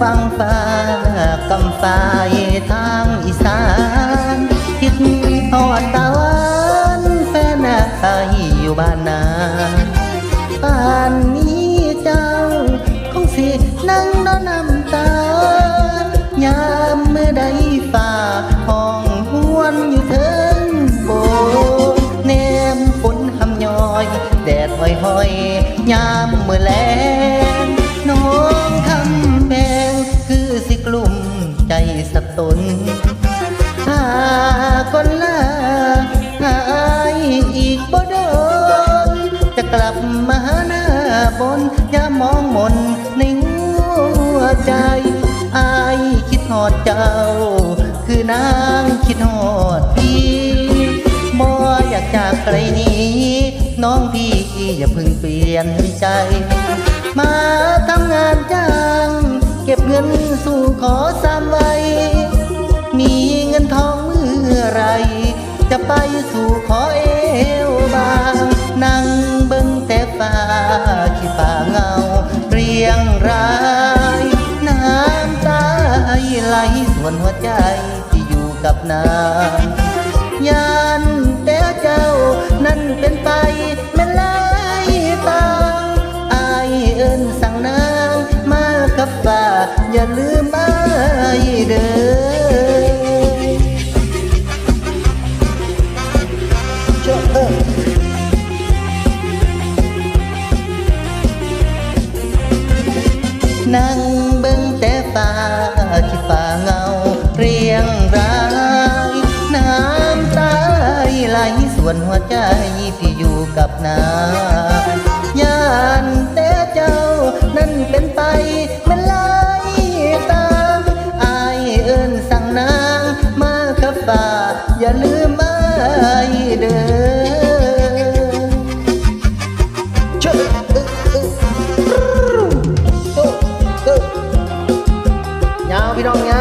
ฟังฟ้ากำฟ้ายทางอีสานคิดทอดตะวันแฟนอายอยู่บ้านนาป่านนี้เจ้า คงสินั่งนอนน้ำตา ยามเมื่อใดฝ่าห้องหวนอยู่เทิงโบสถ์แนมฝนหำย้อย แดดห้อยห้อยๆยามเมื่อแลง มาหน้าบนอย่ามองมนในหัวใจอายคิดหอดเจ้า คือนางคิดหอดพี่บ่อยากจากไกลนี้ น้องพี่อย่าเพึ่งเปลี่ยนใจ มาทำงานจ้างเก็บเงินสู่ขอสามไว้มีเงินทองเมื่อไร จะไปสู่ขอเอวบางนั่ง ไหลส่วนหัวใจที่อยู่กับนางยันแต่เจ้านั้นเป็นไปแม่นหลายตางอายเอิ้นสั่งนางมากับฟ้าอย่าลืมอายเด้อเจ้าเออนั่งเบิ่ง ส่วนหัวใจพี่อยู่กับนางยานแต่เจ้า นั้นเป็นไปมันไหลตามอายเอิ้นสั่งนางมากับฟ้าอย่าลืมอายเด้อเชื่อเออเออโต๊ะโต๊ะยาวพี่น้องย